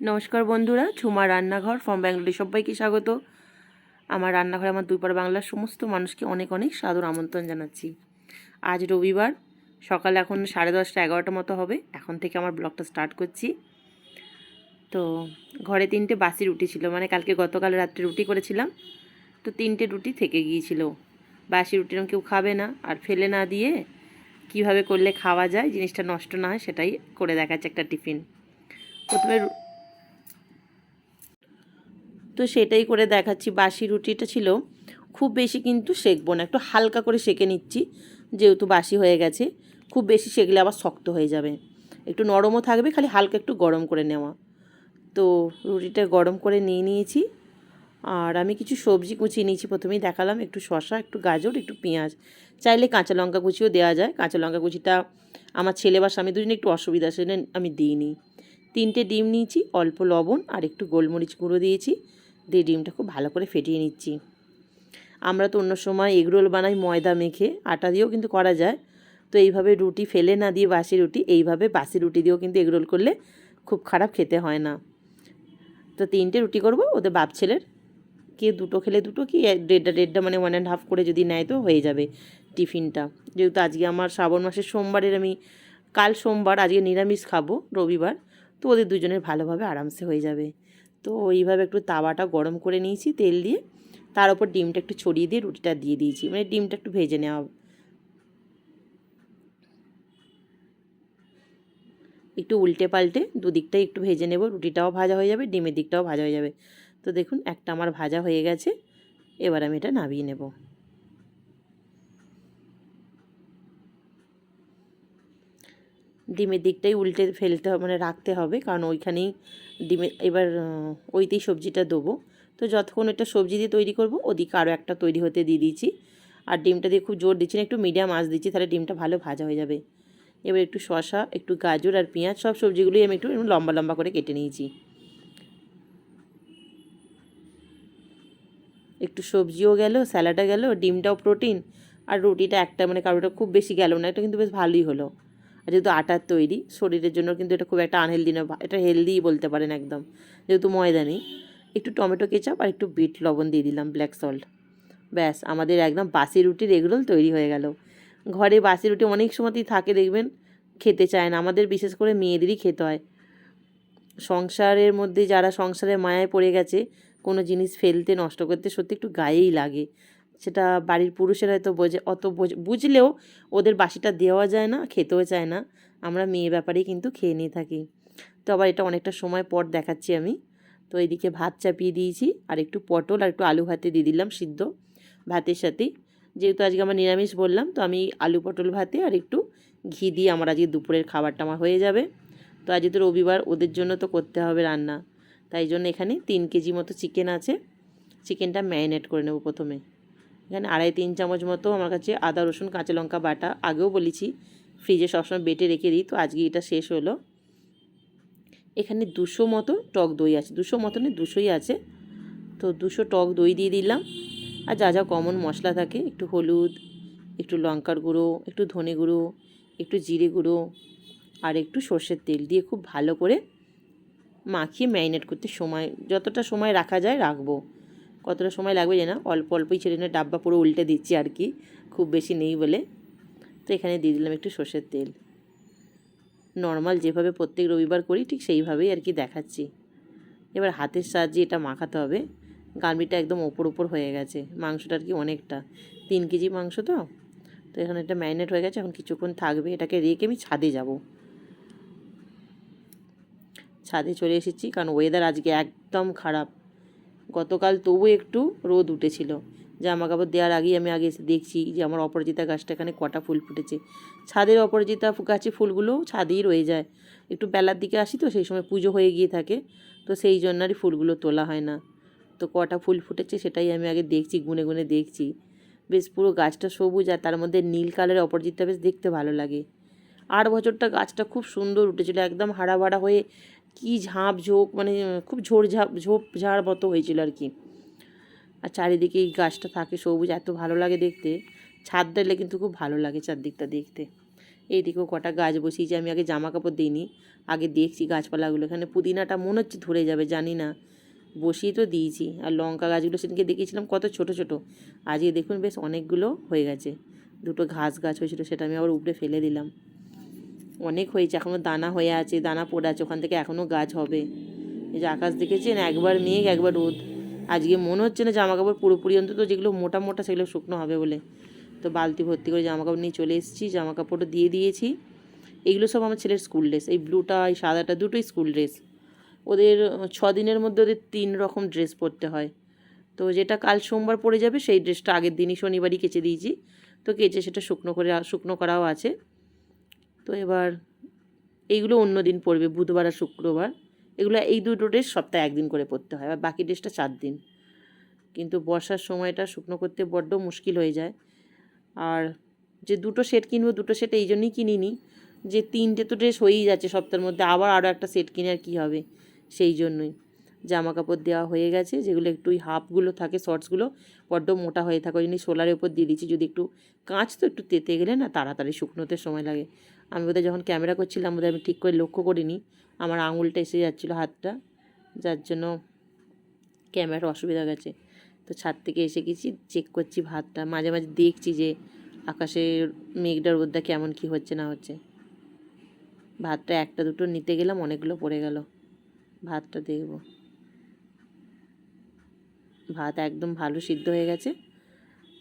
নমস্কার বন্ধুরা, ঝুমা রান্নাঘর ফ্রম ব্যাঙ্গালোরে সবাইকে স্বাগত। আমার রান্নাঘরে আমার দুইপার বাংলার সমস্ত মানুষকে অনেক অনেক সাদর আমন্ত্রণ জানাচ্ছি। আজ রবিবার, সকাল এখন সাড়ে দশটা এগারোটা মতো হবে, এখন থেকে আমার ব্লগটা স্টার্ট করছি। তো ঘরে তিনটে বাসি রুটি ছিল মানে কালকে গতকাল রাত্রে রুটি করেছিলাম, তো তিনটে রুটি থেকে গিয়েছিল। বাসি রুটি কেউ খাবে না, আর ফেলে না দিয়ে কীভাবে করলে খাওয়া যায়, জিনিসটা নষ্ট না হয়, সেটাই করে দেখাচ্ছে একটা টিফিন। প্রথমে তো সেটাই করে দেখাচ্ছি। বাসি রুটিটা ছিল, খুব বেশি কিন্তু সেকবো না। একটু হালকা করে সেকে নিচ্ছি, যেহেতু বাসি হয়ে গেছে। খুব বেশি সেকলে আবার শক্ত হয়ে যাবে। একটু নরমও থাকবে, খালি হালকা একটু গরম করে নেওয়া। তো রুটিটা গরম করে নিয়ে নিয়েছি। আর আমি কিছু সবজি কুচিয়ে নিয়েছি, প্রথমেই দেখালাম। একটু শসা, একটু গাজর, একটু পেঁয়াজ। চাইলে কাঁচা লঙ্কা কুচিও দেওয়া যায়। কাঁচা লঙ্কা কুচিটা আমার ছেলে বা স্বামী দুজনে একটু অসুবিধা, সেজন্য আমি দিইনি। তিনটে ডিম নিয়েছি, অল্প লবণ আর একটু গোলমরিচ গুঁড়ো দিয়েছি। দিয়ে ডিমটা খুব ভালো করে ফেটিয়ে নিচ্ছি। আমরা তো অন্য সময় এগরোল বানাই, ময়দা মেখে, আটা দিয়েও কিন্তু করা যায়। তো এইভাবে রুটি ফেলে না দিয়ে বাসি রুটি, এইভাবে বাসি রুটি দিয়েও কিন্তু এগরোল করলে খুব খারাপ খেতে হয় না। তো তিনটে রুটি করব, ওদের বাপ ছেলের। কে দুটো খেলে দুটো, কি দেড়টা দেড়টা মানে ওয়ান অ্যান্ড হাফ করে যদি নেয় তো হয়ে যাবে টিফিনটা। যেহেতু আজকে আমার শ্রাবণ মাসের সোমবারের আমি, কাল সোমবার আজকে নিরামিষ খাব রবিবার, তো ওদের দুজনের ভালোভাবে আরামসে হয়ে যাবে। তো ওইভাবে একটু তাওয়াটা গরম করে নিয়েছি তেল দিয়ে। তার উপর ডিমটা একটু ছড়িয়ে দিয়ে রুটিটা দিয়ে দিয়েছি মানে ডিমটা একটু ভেজে নেওয়া। একটু উল্টে পাল্টে দুদিকটাই একটু ভেজে নেব, রুটিটাও ভাজা হয়ে যাবে, ডিমের দিকটাও ভাজা হয়ে যাবে। তো দেখুন, একটা আমার ভাজা হয়ে গেছে, এবার আমি এটা নামিয়ে নেব। ডিমের দিকটাই উল্টে ফেলতে মানে রাখতে হবে, কারণ ওইখানেই ডিমে, এবার ওইতেই সবজিটা দেবো। তো যতক্ষণ এটা সবজি দিয়ে তৈরি করব, ওদিকে আরও একটা তৈরি হতে দিয়ে দিয়েছি আর ডিমটা দিয়ে খুব জোর দিচ্ছি না, একটু মিডিয়াম আঁচ দিচ্ছি, তাহলে ডিমটা ভালো ভাজা হয়ে যাবে। এবার একটু শসা, একটু গাজর আর পেঁয়াজ, সব সবজিগুলোই আমি একটু লম্বা লম্বা করে কেটে নিয়েছি। একটু সবজিও গেল, স্যালাডও গেল, ডিমটাও প্রোটিন, আর রুটিটা একটা মানে কারোটা খুব বেশি গেল না এটা কিন্তু বেশ ভালোই হলো। আর যেহেতু আটার তৈরি, শরীরের জন্য কিন্তু এটা খুব একটা আনহেলদি না এটা হেলদিই বলতে পারেন একদম। যেহেতু ময়দা নেই, একটু টমেটো কেচাপ আর একটু বিট লবণ দিয়ে দিলাম ব্ল্যাক সল্ট ব্যাস, আমাদের একদম বাসি রুটির এগরোল তৈরি হয়ে গেল। ঘরে বাসি রুটি অনেক সময়তেই থাকে, দেখবেন, খেতে চায় না। আমাদের বিশেষ করে মেয়েদেরই খেতে হয়। সংসারের মধ্যে যারা সংসারের মায়ায় পড়ে গেছে, কোনো জিনিস ফেলতে, নষ্ট করতে সত্যি একটু গায়েই লাগে। সেটা বাড়ির পুরুষেরা হয়তো বোঝে, অত বোঝ- বুঝলেও ওদের বাসিটা দেওয়া যায় না, খেতেও চায় না। আমরা মেয়ে ব্যাপারেই কিন্তু খেয়ে নিয়ে থাকি। তো আবার এটা অনেকটা সময় পর দেখাচ্ছি আমি। তো এইদিকে ভাত চাপিয়ে দিয়েছি, আর একটু পটল আর একটু আলু ভাতে দিয়ে দিলাম সিদ্ধ ভাতের সাথেই যেহেতু আজকে আমার নিরামিষ বললাম, তো আমি আলু পটল ভাতে আর একটু ঘি দিয়ে আমার আজকে দুপুরের খাবারটা আমার হয়ে যাবে। তো আজকে তো রবিবার, ওদের জন্য তো করতে হবে রান্না। তাই জন্য এখানে তিন কেজি মতো চিকেন আছে। চিকেনটা ম্যারিনেট করে নেব প্রথমে। এখানে আড়াই তিন চামচ মতো আমার কাছে আদা, রসুন, কাঁচা লঙ্কা বাটা। আগেও বলেছি, ফ্রিজে সবসময় বেটে রেখে দিই, তো আজকে এটা শেষ হলো। এখানে দুশো মতো টক দই আছে, দুশো মতনে দুশোই আছে। তো দুশো টক দই দিয়ে দিলাম। আর যা যা কমন মশলা থাকে, একটু হলুদ, একটু লঙ্কার গুঁড়ো, একটু ধনে গুঁড়ো, একটু জিরে গুঁড়ো, আর একটু সর্ষের তেল দিয়ে খুব ভালো করে মাখিয়ে ম্যারিনেট করতে সময়, যতটা সময় রাখা যায় রাখব। কতটা সময় লাগবে জানা অল্প অল্পই ছেড়ে নিয়ে ডাব্বা পুরো উল্টে দিচ্ছি আর কি, খুব বেশি নেই বলে। তো এখানে দিয়ে দিলাম একটু সর্ষের তেল। নর্মাল যেভাবে প্রত্যেক রবিবার করি ঠিক সেইভাবেই আর কি দেখাচ্ছি। এবার হাতের সাহায্যে এটা মাখাতে হবে। গার্মিটা একদম ওপর ওপর হয়ে গেছে, মাংসটা আর কি অনেকটা। তিন কেজি মাংস তো তো এখানে এটা ম্যারিনেট হয়ে গেছে, এখন কিছুক্ষণ থাকবে, এটাকে রেখে আমি ছাদে যাব। ছাদে চলে এসেছি, কারণ ওয়েদার আজকে একদম খারাপ। গতকাল তবু একটু রোদ উঠেছিল। জামা কাপড় দেওয়ার আগেই আমি আগে এসে দেখছি যে আমার অপরাজিতা গাছটা এখানে কটা ফুল ফুটেছে। ছাদের অপরাজিতা গাছে ফুলগুলো ছাদেই রয়ে যায়। একটু বেলার দিকে আসি তো সেই সময় পুজো হয়ে গিয়ে থাকে, তো সেই জন্য আর ফুলগুলো তোলা হয় না। তো কটা ফুল ফুটেছে সেটাই আমি আগে দেখছি, গুনে গুনে দেখছি। বেশ পুরো গাছটা সবুজ আর তার মধ্যে নীল কালারের অপরাজিতটা বেশ দেখতে ভালো লাগে। আট বছরটা গাছটা খুব সুন্দর উঠেছিল, একদম হাড়া ভাড়া হয়ে কি ঝাঁপ ঝোঁক মানে খুব ঝোড় ঝাঁপ, ঝোপ ঝাড় মতো হয়েছিল আর কি। আর চারিদিকে এই গাছটা থাকে সবুজ, এত ভালো লাগে দেখতে। ছাদ দিলে কিন্তু খুব ভালো লাগে চারদিকটা দেখতে। এইদিকেও কটা গাছ বসিয়েছি, আমি আগে জামা কাপড় দিইনি, আগে দেখছি গাছপালাগুলো, এখানে পুদিনাটা মনে হচ্ছে ধরে যাবে, জানি না। বসিয়ে তো দিয়েছি, আর লঙ্কা গাছগুলো সেদিনকে দেখিয়েছিলাম কত ছোট ছোট। আজকে দেখুন বেশ অনেকগুলো হয়ে গেছে। দুটো ঘাস গাছ হয়েছিল, সেটা আমি আবার উপরে ফেলে দিলাম। অনেক হয়েছে এখনও দানা হয়ে আছে, দানা পড়ে আছে, ওখান থেকে এখনও গাছ হবে। এই যে আকাশ দেখেছেন? একবার মেঘ, একবার রোদ। আজকে মনে হচ্ছে না জামা কাপড় পুরোপুরি অন্তত যেগুলো মোটা মোটা সেগুলো শুকনো হবে বলে। তো বালতি ভর্তি করে জামা কাপড় নিয়ে চলে এসেছি জামা কাপড়ও দিয়ে দিয়েছি। এগুলো সব আমার ছেলের স্কুল ড্রেস, এই ব্লুটা, এই সাদাটা দুটোই স্কুল ড্রেস। ওদের ছ দিনের মধ্যে ওদের তিন রকম ড্রেস পরতে হয়। তো যেটা কাল সোমবার পরে যাবে, সেই ড্রেসটা আগের দিনই শনিবারই কেচে দিয়েছি। তো কেচে সেটা শুকনো করে, শুকনো করাও আছে। তো এবার এইগুলো অন্য দিন পড়বে, বুধবার আর শুক্রবার। এগুলো এই দুটো ড্রেস সপ্তাহে একদিন করে পড়তে হয় আর বাকি ড্রেসটা চার দিন। কিন্তু বর্ষার সময়টা শুকনো করতে বড্ড মুশকিল হয়ে যায়। আর যে দুটো সেট কিনবো, দুটো সেট এই জন্যই কিনিনি, যে তিনটে তো ড্রেস হয়েই যাচ্ছে সপ্তাহের মধ্যে, আবার আরও একটা সেট কিনে আর কী হবে, সেই জন্যই। জামা কাপড় দেওয়া হয়ে গেছে, যেগুলো একটু ওই হাফগুলো থাকে শর্টসগুলো বড্ড মোটা হয়ে থাকে, ওই জন্য সোলারের উপর দিয়ে দিচ্ছি। যদি একটু কাঁচ তো একটু তেতে গেলে না তাড়াতাড়ি শুকনোতে সময় লাগে। আমি বোধহয় যখন ক্যামেরা করছিলাম, বোধহয় আমি ঠিক করে লক্ষ্য করিনি। আমার আঙুলটা এসে যাচ্ছিল হাতটা, যার জন্য ক্যামেরার অসুবিধা গেছে। তো ছাদ থেকে এসে গেছি চেক করছি ভাতটা। মাঝে মাঝে দেখছি যে আকাশে মেঘটার রোদটা কেমন কি হচ্ছে না হচ্ছে। ভাতটা একটা দুটো নিতে গেলাম, অনেকগুলো পড়ে গেল। ভাতটা দেখব। ভাত একদম ভালো সিদ্ধ হয়ে গেছে।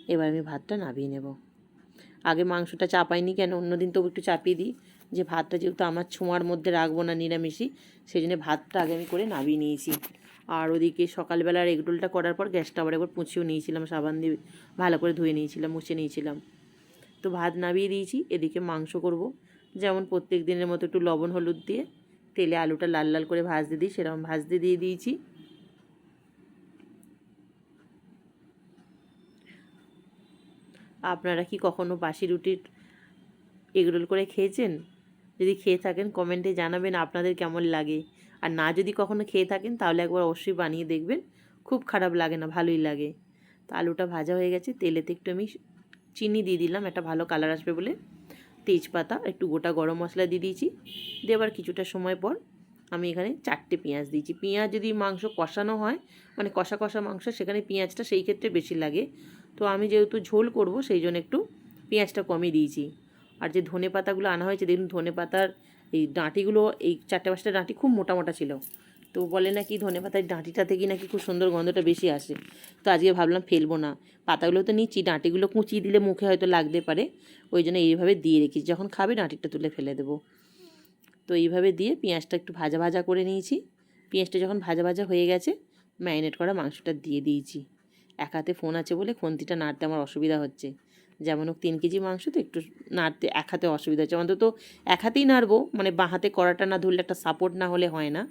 এবার আমি ভাতটা নামিয়ে নেব। আগে মাংসটা চাপাইনি কেন? অন্যদিন তবু একটু চাপিয়ে দিই। যে ভাতটা যেহেতু আমার ছোঁয়ার মধ্যে রাখব না নিরামিষই সেই জন্য ভাতটা আগে আমি করে নামিয়ে নিয়েছি। আর ওদিকে সকালবেলার এগরোলটা করার পর গ্যাসটা আবার একবার পুঁছেও নিয়েছিলাম, সাবান দিয়ে ভালো করে ধুয়ে নিয়েছিলাম, মুছে নিয়েছিলাম। তো ভাত নামিয়ে দিয়েছি, এদিকে মাংস করব। যেমন প্রত্যেক দিনের মতো একটু লবণ, হলুদ দিয়ে তেলে আলুটা লাল লাল করে ভাজতে দিই, সেরকম ভাজতে দিয়ে দিয়েছি। আপনারা কি কখনো বাসি রুটির এগরোল করে খেয়েছেন? যদি খেয়ে থাকেন, কমেন্টে জানাবেন আপনাদের কেমন লাগে। আর না যদি কখনো খেয়ে থাকেন, তাহলে একবার অবশ্যই বানিয়ে দেখবেন। খুব খারাপ লাগে না, ভালোই লাগে। তো আলুটা ভাজা হয়ে গেছে, তেলেতে একটু আমি চিনি দিয়ে দিলাম, একটা ভালো কালার আসবে বলে। তেজপাতা, একটু গোটা গরম মশলা দিয়ে দিয়েছি। দেবার কিছুটা সময় পর আমি এখানে চারটে পেঁয়াজ দিয়েছি। পেঁয়াজ যদি মাংস কষানো হয় মানে কষা কষা মাংস, সেখানে পেঁয়াজটা সেই ক্ষেত্রে বেশি লাগে। তো আমি যেহেতু ঝোল করব, সেই জন্য একটু পেঁয়াজটা কমিয়ে দিয়েছি। আর যে ধনে পাতাগুলো আনা হয়েছে, দেখুন ধনে পাতার এই ডাঁটিগুলো, এই চারটে পাঁচটা ডাঁটি খুব মোটা মোটা ছিল। তো বলে নাকি ধনে পাতার ডাঁটিটা থেকে নাকি খুব সুন্দর গন্ধটা বেশি আসে। তো আজকে ভাবলাম ফেলব না। পাতাগুলো তো নিচ্ছি, ডাঁটিগুলো কুচিয়ে দিলে মুখে হয়তো লাগতে পারে। ওই জন্য এইভাবে দিয়ে রেখেছি। যখন খাবে ডাঁটিটা তুলে ফেলে দেবো। তো এইভাবে দিয়ে পেঁয়াজটা একটু ভাজা ভাজা করে নিয়েছি। পেঁয়াজটা যখন ভাজা ভাজা হয়ে গেছে, ম্যারিনেট করা মাংসটা দিয়ে দিয়েছি। এক হাতে ফোন আছে বলে খন্তিটা নাড়তে আমার অসুবিধা হচ্ছে। যেমন হোক তিন কেজি মাংস তো একটু নাড়তে এক হাতে অসুবিধা হচ্ছে। অন্তত এক হাতেই নাড়বো মানে বাঁ হাতে কড়াটা না ধরলে একটা সাপোর্ট না হলে হয় না।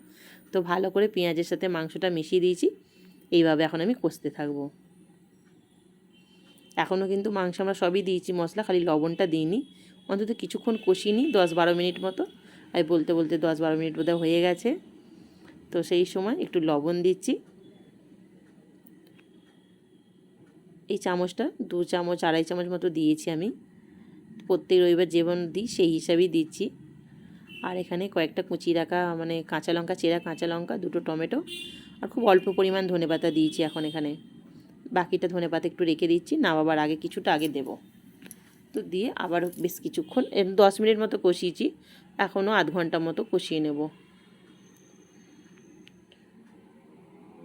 তো ভালো করে পেঁয়াজের সাথে মাংসটা মিশিয়ে দিয়েছি। এইভাবে এখন আমি কষতে থাকব। এখনও কিন্তু মাংস আমরা সবই দিয়েছি মশলা, খালি লবণটা দিইনি। অন্তত কিছুক্ষণ কষিয়ে নিই দশ বারো মিনিট মতো। আর বলতে বলতে দশ বারো মিনিট বোধহয় হয়ে গেছে। তো সেই সময় একটু লবণ দিচ্ছি। এই চামচটা, দু চামচ, আড়াই চামচ মতো দিয়েছি আমি। প্রত্যেক রবিবার যেমন দিই, সেই হিসাবেই দিচ্ছি। আর এখানে কয়েকটা কুচি রাখা মানে কাঁচা লঙ্কা, চেরা কাঁচা লঙ্কা, দুটো টমেটো, আর খুব অল্প পরিমাণ ধনে পাতা দিয়েছি এখন এখানে। বাকিটা ধনে পাতা একটু রেখে দিচ্ছি, নামাবার আগে কিছুটা আগে দেব। তো দিয়ে আবার বেশ কিছুক্ষণ দশ মিনিট মতো কষিয়েছি, এখনও আধ ঘণ্টা মতো কষিয়ে নেব।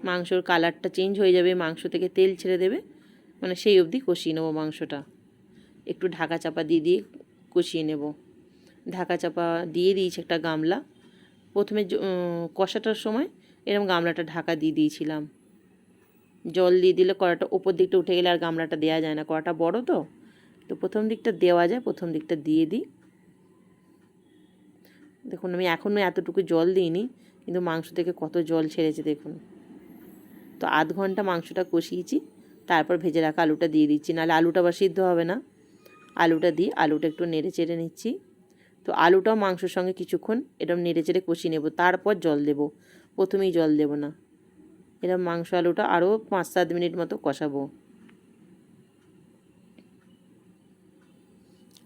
মাংসর কালারটা চেঞ্জ হয়ে যাবে, মাংস থেকে তেল ছেড়ে দেবে। মানে সেই অবধি কষিয়ে নেব মাংসটা। একটু ঢাকা চাপা দিয়ে দিয়ে কষিয়ে নেব। ঢাকা চাপা দিয়ে দিয়েছি একটা গামলা। প্রথমে কষাটার সময় এরকম গামলাটা ঢাকা দিয়ে দিয়েছিলাম। জল দিয়ে দিলে কড়াটা ওপর দিকটা উঠে গেলে আর গামলাটা দেওয়া যায় না। কড়াটা বড় তো। তো প্রথম দিকটা দেওয়া যায়, প্রথম দিকটা দিয়ে দিই। দেখুন, আমি এখনও এতটুকু জল দিইনি, কিন্তু মাংস থেকে কত জল ছেড়েছে দেখুন। তো আধ ঘণ্টা মাংসটা কষিয়েছি। তারপর ভেজে রাখা আলুটা দিয়ে দিচ্ছি, নাহলে আলুটা আবার সিদ্ধ হবে না। আলুটা দিয়ে আলুটা একটু নেড়ে চেড়ে নিচ্ছি। তো আলুটাও মাংসর সঙ্গে কিছুক্ষণ এরকম নেড়ে চেড়ে কষিয়ে নেব, তারপর জল দেব। প্রথমেই জল দেব না। এরকম মাংস আলুটা আরও পাঁচ সাত মিনিট মতো কষাবো।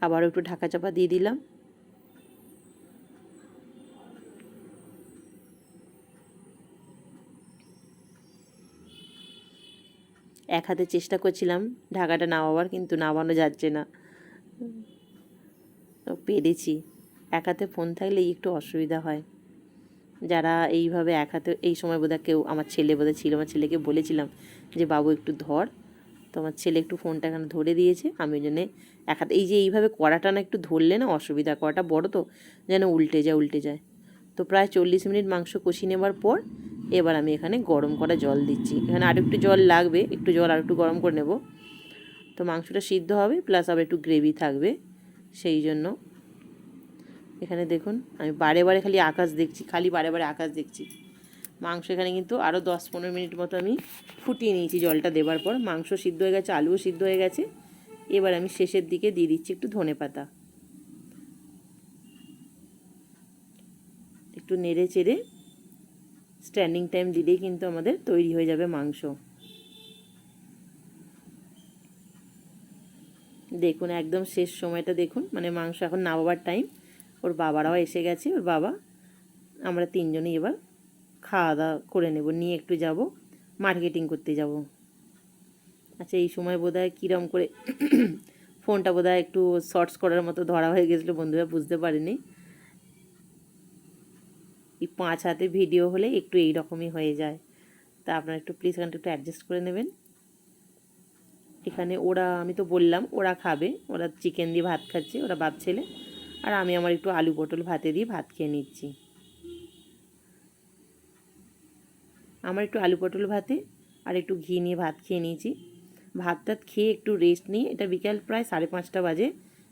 আবারও একটু ঢাকা চাপা দিয়ে দিলাম। এক হাতে চেষ্টা করছিলাম ঢাকাটা নামাবার, কিন্তু নামানো যাচ্ছে না। পেরেছি। এক হাতে ফোন থাকলে একটু অসুবিধা হয়। যারা এইভাবে এক হাতে, এই সময় বোধহয় কেউ আমার ছেলে বোধহয় ছিল, আমার ছেলেকে বলেছিলাম যে, বাবু, একটু ধর। তো আমার ছেলে একটু ফোনটা এখানে ধরে দিয়েছে। আমি ওই জন্যে এক হাতে, এই যে এইভাবে কড়াটা না একটু ধরলে না অসুবিধা কড়াটা বড় তো, যেন উল্টে যায় উল্টে যায়। তো প্রায় চল্লিশ মিনিট মাংস কষিয়ে নেবার পর এবার আমি এখানে গরম করা জল দিচ্ছি। এখানে আর একটু জল লাগবে, একটু জল আর একটু গরম করে নেব। তো মাংসটা সিদ্ধ হবে প্লাস আবার একটু গ্রেভি থাকবে, সেই জন্য। এখানে দেখুন, আমি বারে বারে খালি আকাশ দেখছি, খালি বারে বারে আকাশ দেখছি। মাংস এখানে কিন্তু আরও দশ পনেরো মিনিট মতো আমি ফুটিয়ে নিয়েছি জলটা দেবার পর। মাংস সিদ্ধ হয়ে গেছে, আলুও সিদ্ধ হয়ে গেছে। এবার আমি শেষের দিকে দিয়ে দিচ্ছি একটু ধনে পাতা। একটু নেড়ে চেড়ে স্ট্যান্ডিং টাইম দিলেই কিন্তু আমাদের তৈরি হয়ে যাবে মাংস। দেখুন, একদম শেষ সময়টা দেখুন মানে মাংস এখন নামাবার টাইম ওর বাবারাও এসে গেছে, ওর বাবা। আমরা তিনজনই এবার খাওয়া দাওয়া করে নেব, নিয়ে একটু যাব মার্কেটিং করতে যাব। আচ্ছা এই সময় বোধ হয় কীরম করে ফোনটা বোধ একটু শর্টস করার মতো ধরা হয়ে গেছিল, বন্ধুরা বুঝতে পারিনি। এই পাঁচ হাতে ভিডিও হলে একটু এই রকমই হয়ে যায়। তা আপনারা একটু প্লিজ এখানটা একটু অ্যাডজাস্ট করে নেবেন। এখানে ওরা, আমি তো বললাম, ওরা খাবে। ওরা চিকেন দিয়ে ভাত খাচ্ছে, ওরা বাপ ছেলে। আর আমি আমার একটু আলু পটল ভাতে দিয়ে ভাত খেয়ে নিচ্ছি। আমার একটু আলু পটল ভাতে আর একটু ঘি নিয়ে ভাত খেয়ে নিয়েছি। ভাত টাত খেয়ে একটু রেস্ট নিয়ে, এটা বিকাল প্রায় সাড়ে পাঁচটা বাজে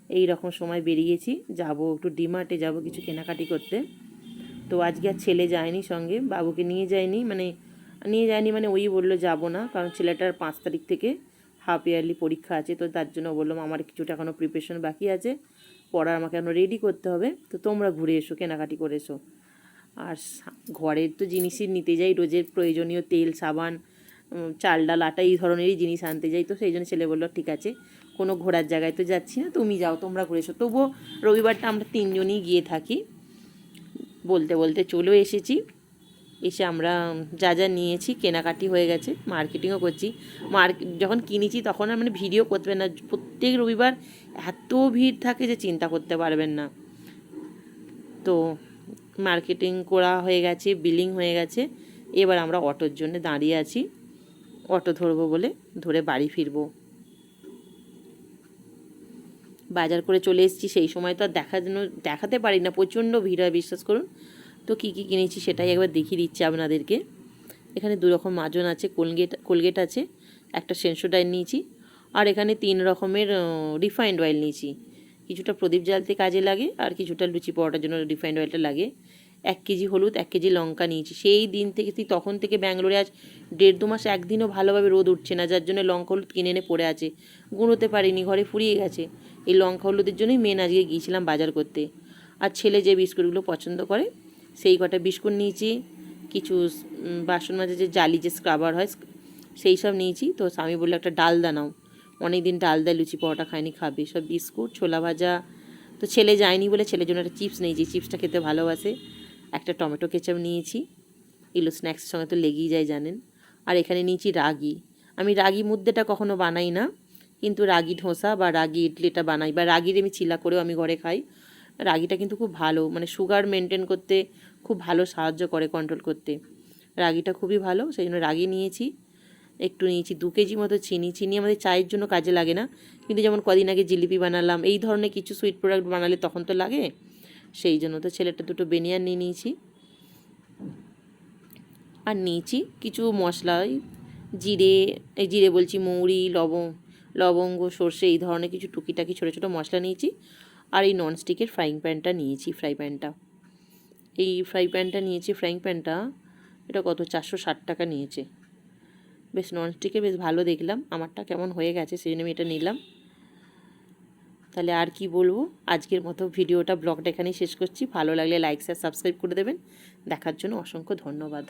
এই রকম সময় বেরিয়েছি। যাব একটু ডিমার্টে, যাব কিছু কেনাকাটি করতে। তো আজকে আর ছেলে যায়নি সঙ্গে, বাবুকে নিয়ে যায়নি মানে নিয়ে যায়নি মানে ওই বলল যাব না, কারণ ছেলেটার পাঁচ তারিখ থেকে হাফ ইয়ারলি পরীক্ষা আছে, তো তার জন্য বললাম আমার কিছুটা এখনও প্রিপারেশন বাকি আছে, পড়ার আমাকে এখনও রেডি করতে হবে, তো তোমরা ঘুরে এসো, কেনাকাটি করে এসো। আর ঘরের তো জিনিসই নিতে যাই, রোজের প্রয়োজনীয় তেল, সাবান চাল ডাল, আটা, এই ধরনেরই জিনিস আনতে যাই, তো সেই জন্য ছেলে বলল, ঠিক আছে, কোনো ঘোরার জায়গায় তো যাচ্ছি না, তুমি যাও, তোমরা ঘুরে এসো। তবুও রবিবারটা আমরা তিনজনই গিয়ে থাকি বলতে বলতে চলেও এসেছি। এসে আমরা যা যা নিয়েছি, কেনাকাটি হয়ে গেছে মার্কেটিংও করছি। মার্কেট যখন কিনেছি তখন আর মানে ভিডিও করতে না, প্রত্যেক রবিবার এত ভিড় থাকে যে চিন্তা করতে পারবেন না। তো মার্কেটিং করা হয়ে গেছে বিলিং হয়ে গেছে। এবার আমরা অটোর জন্য দাঁড়িয়ে আছি। অটো ধরবো বলে ধরে বাড়ি ফিরবো। বাজার করে চলে এসেছি, সেই সময় তো আর দেখানো দেখাতে পারি না। প্রচণ্ড ভিড় হয়, বিশ্বাস করুন। তো কী কী কিনেছি সেটাই একবার দেখিয়ে দিচ্ছি আপনাদেরকে। এখানে দু রকম মাজন আছে, কোলগেট কোলগেট আছে, একটা সেন্সোডাইন নিয়েছি। আর এখানে তিন রকমের রিফাইন্ড অয়েল নিয়েছি। কিছুটা প্রদীপ জ্বালতে কাজে লাগে, আর কিছুটা লুচি পরোটার জন্য রিফাইন্ড অয়েলটা লাগে। এক কেজি হলুদ, এক কেজি লঙ্কা নিয়েছি। সেই দিন থেকে তখন থেকে ব্যাঙ্গালোরে আজ দেড় দু মাস একদিনও ভালোভাবে রোদ উঠছে না, যার জন্য লঙ্কা হলুদ কিনে এনে পড়ে আছে। গুঁড়োতে পারিনি, ঘরে ফুরিয়ে গেছে। এই লঙ্কা হলুদের জন্যই মেন আজকে গিয়েছিলাম বাজার করতে। আর ছেলে যে বিস্কুটগুলো পছন্দ করে, সেই কটা বিস্কুট নিয়েছি, কিছু বাসন মাঝে যে জালি যে স্ক্রাবার হয়, সেই সব নিয়েছি। তো স্বামী বলল, একটা ডালদা নাও। অনেক দিন ডালদা লুচি পরোটা খায়নি খাবে। সব বিস্কুট, ছোলা ভাজা। তো ছেলে যায়নি বলে ছেলের জন্য একটা চিপস নিয়েছি। চিপসটা খেতে ভালোবাসে। একটা টমেটো কেচাপ নিয়েছি। এগুলো স্ন্যাক্সের সঙ্গে তো লেগেই যায়, জানেন। আর এখানে নিয়েছি রাগি। আমি রাগি মুদ্দেটা কখনো বানাই না। কিন্তু রাগি ধোসা বা রাগি ইডলিটা বানাই বা রাগির আমি চিলা করেও আমি ঘরে খাই। রাগিটা কিন্তু খুব ভালো মানে সুগার মেনটেন করতে খুব ভালো সাহায্য করে কন্ট্রোল করতে। রাগিটা খুবই ভালো, সেই জন্য রাগি নিয়েছি। একটু নিয়েছি, দু কেজি মতো চিনি। চিনি আমাদের চায়ের জন্য কাজে লাগে না, কিন্তু যেমন কদিন আগে জিলিপি বানালাম, এই ধরনের কিছু সুইট প্রোডাক্ট বানালে তখন তো লাগে। সেই জন্য তো ছেলেটা দুটো বেনিয়ার নিয়ে নিয়েছি। আর নিয়েছি কিছু মশলা জিরে, এই জিরে বলছি, মৌরি লবং লবঙ্গ, সর্ষে, এই ধরনের কিছু টুকিটাকি ছোটো ছোটো মশলা নিয়েছি আর এই ননস্টিকের ফ্রাইং প্যানটা নিয়েছি ফ্রাই প্যানটা এই ফ্রাই প্যানটা নিয়েছি ফ্রাইং প্যানটা এটা কত? চারশো ষাট টাকা নিয়েছে। বেশ ননস্টিকে বেশ ভালো দেখলাম, আমারটা কেমন হয়ে গেছে সেই জন্য আমি এটা নিলাম। তাহলে আর কি বলব? আজকের মতো ভিডিওটা, ব্লগটা এখানেই শেষ করছি। ভালো লাগলে লাইক শেয়ার সাবস্ক্রাইব করে দেবেন। দেখার জন্য অসংখ্য ধন্যবাদ।